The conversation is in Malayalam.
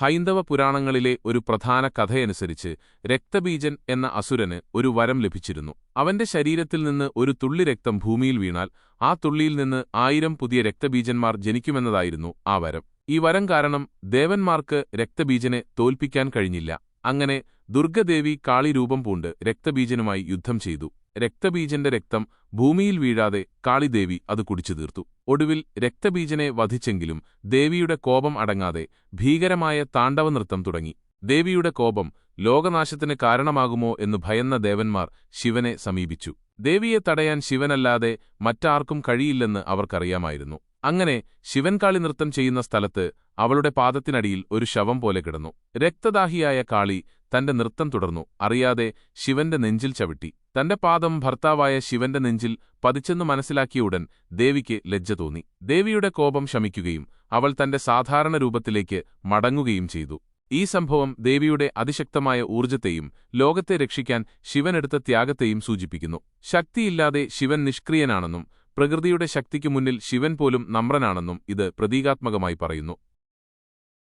ഹൈന്ദവ പുരാണങ്ങളിലെ ഒരു പ്രധാന കഥയനുസരിച്ച് രക്തബീജൻ എന്ന അസുരന് ഒരു വരം ലഭിച്ചിരുന്നു. അവന്റെ ശരീരത്തിൽ നിന്ന് ഒരു തുള്ളി രക്തം ഭൂമിയിൽ വീണാൽ ആ തുള്ളിയിൽ നിന്ന് ആയിരം പുതിയ രക്തബീജന്മാർ ജനിക്കുമെന്നതായിരുന്നു ആ വരം. ഈ വരം കാരണം ദേവന്മാർക്ക് രക്തബീജനെ തോൽപ്പിക്കാൻ കഴിഞ്ഞില്ല. അങ്ങനെ ദുർഗദേവി കാളി രൂപം പൂണ്ട് രക്തബീജനുമായി യുദ്ധം ചെയ്തു. രക്തബീജന്റെ രക്തം ഭൂമിയിൽ വീഴാതെ കാളിദേവി അത് കുടിച്ചു തീർത്തു. ഒടുവിൽ രക്തബീജനെ വധിച്ചെങ്കിലും ദേവിയുടെ കോപം അടങ്ങാതെ ഭീകരമായ താണ്ഡവനൃത്തം തുടങ്ങി. ദേവിയുടെ കോപം ലോകനാശത്തിന് കാരണമാകുമോ എന്നു ഭയന്ന ദേവന്മാർ ശിവനെ സമീപിച്ചു. ദേവിയെ തടയാൻ ശിവനല്ലാതെ മറ്റാർക്കും കഴിയില്ലെന്ന് അവർക്കറിയാമായിരുന്നു. അങ്ങനെ ശിവൻകാളി നൃത്തം ചെയ്യുന്ന സ്ഥലത്ത് അവളുടെ പാദത്തിനടിയിൽ ഒരു ശവം പോലെ കിടന്നു. രക്തദാഹിയായ കാളി തന്റെ നൃത്തം തുടർന്നു. അറിയാതെ ശിവന്റെ നെഞ്ചിൽ ചവിട്ടി. തന്റെ പാദം ഭർത്താവായ ശിവന്റെ നെഞ്ചിൽ പതിച്ചെന്നു മനസ്സിലാക്കിയ ഉടൻ ദേവിക്ക് ലജ്ജ തോന്നി. ദേവിയുടെ കോപം ശമിക്കുകയും അവൾ തന്റെ സാധാരണ രൂപത്തിലേക്ക് മടങ്ങുകയും ചെയ്തു. ഈ സംഭവം ദേവിയുടെ അതിശക്തമായ ഊർജത്തെയും ലോകത്തെ രക്ഷിക്കാൻ ശിവനെടുത്ത ത്യാഗത്തെയും സൂചിപ്പിക്കുന്നു. ശക്തിയില്ലാതെ ശിവൻ നിഷ്ക്രിയനാണെന്നും പ്രകൃതിയുടെ ശക്തിക്കു മുന്നിൽ ശിവൻ പോലും നമ്രനാണെന്നും ഇത് പ്രതീകാത്മകമായി പറയുന്നു